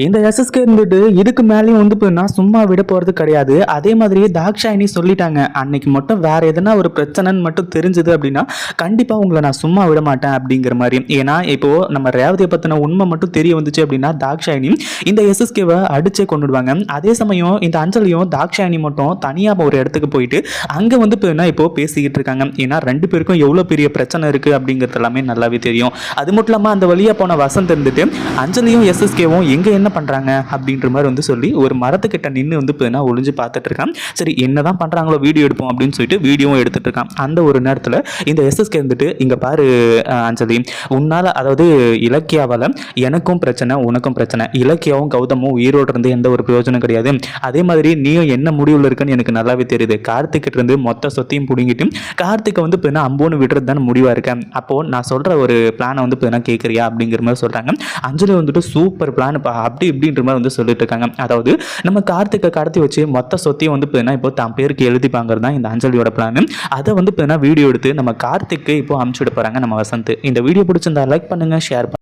இந்த எஸ்எஸ்கே இருந்துட்டு இதுக்கு மேலேயும் வந்து போனா சும்மா விட போகிறது கிடையாது. அதே மாதிரியே தாக்ஷாயினி சொல்லிட்டாங்க. அன்னைக்கு மட்டும் வேற எதனா ஒரு பிரச்சனைன்னு மட்டும் தெரிஞ்சது அப்படின்னா கண்டிப்பாக உங்களை நான் சும்மா விட மாட்டேன் அப்படிங்கிற மாதிரி. ஏன்னா இப்போ நம்ம ரேவதியை பற்றின உண்மை மட்டும் தெரிய வந்துச்சு அப்படின்னா தாக்ஷாயினி இந்த எஸ்எஸ்கேவை அடிச்சே கொண்டுடுவாங்க. அதே சமயம் இந்த அஞ்சலியும் தாக்ஷாயினி மட்டும் தனியாக ஒரு இடத்துக்கு போயிட்டு அங்கே வந்து போனா இப்போ பேசிக்கிட்டு இருக்காங்க. ஏன்னா ரெண்டு பேருக்கும் எவ்வளோ பெரிய பிரச்சனை இருக்குது அப்படிங்கிறது எல்லாமே நல்லாவே தெரியும். அது மட்டும் இல்லாமல் அந்த வழியாக போன வசந்த் இருந்துட்டு அஞ்சலியும் எஸ்எஸ்கேவும் எங்கே என்ன பண்ணுறாங்க அப்படின்ற மாதிரி வந்து சொல்லி ஒரு மரத்துக்கிட்ட நின்று வந்து இப்போ ஒளிஞ்சு பார்த்துட்டு இருக்கான். சரி என்னதான் பண்ணுறாங்களோ வீடியோ எடுப்போம் அப்படின்னு சொல்லிட்டு வீடியோவும் எடுத்துட்டு இருக்கான். அந்த ஒரு நேரத்தில் இந்த எஸ்எஸ்கே இருந்துட்டு இங்கே பாரு அஞ்சலி உன்னால் அதாவது இலக்கியாவால் எனக்கும் பிரச்சனை உனக்கும் பிரச்சனை. இலக்கியாவும் கௌதமும் உயிரோடு இருந்து எந்த ஒரு பிரயோஜனம் கிடையாது. அதே மாதிரி நீயும் என்ன முடிவில் இருக்குன்னு எனக்கு நல்லாவே தெரியுது. கார்த்திக்கிட்ட இருந்து மொத்த சொத்தையும் பிடுங்கிட்டு கார்த்திகை வந்து இப்போ அம்போன்னு விடுறது தானே முடிவாக இருக்கேன். அப்போது நான் சொல்கிற ஒரு பிளானை வந்து இப்போ கேட்குறியா அப்படிங்கிற மாதிரி சொல்கிறாங்க அஞ்சலி வந்துட்டு சூப்பர் பிளான் அப்படி இப்படின்ற மாதிரி வந்து சொல்லிட்டு இருக்காங்க. அதாவது நம்ம கார்த்திகை கடத்தி வச்சு மொத்த சொத்தையும் வந்து இப்போ இப்போ தான் பேருக்கு எழுதி தான் இந்த அஞ்சலியோட பிளான் அதை வந்து பார்த்தீங்கன்னா வீடியோ எடுத்து நம்ம கார்த்திக்கு இப்போ அமுச்சு விட போகிறாங்க நம்ம வசந்த். இந்த வீடியோ பிடிச்சிருந்தா லைக் பண்ணுங்கள் ஷேர்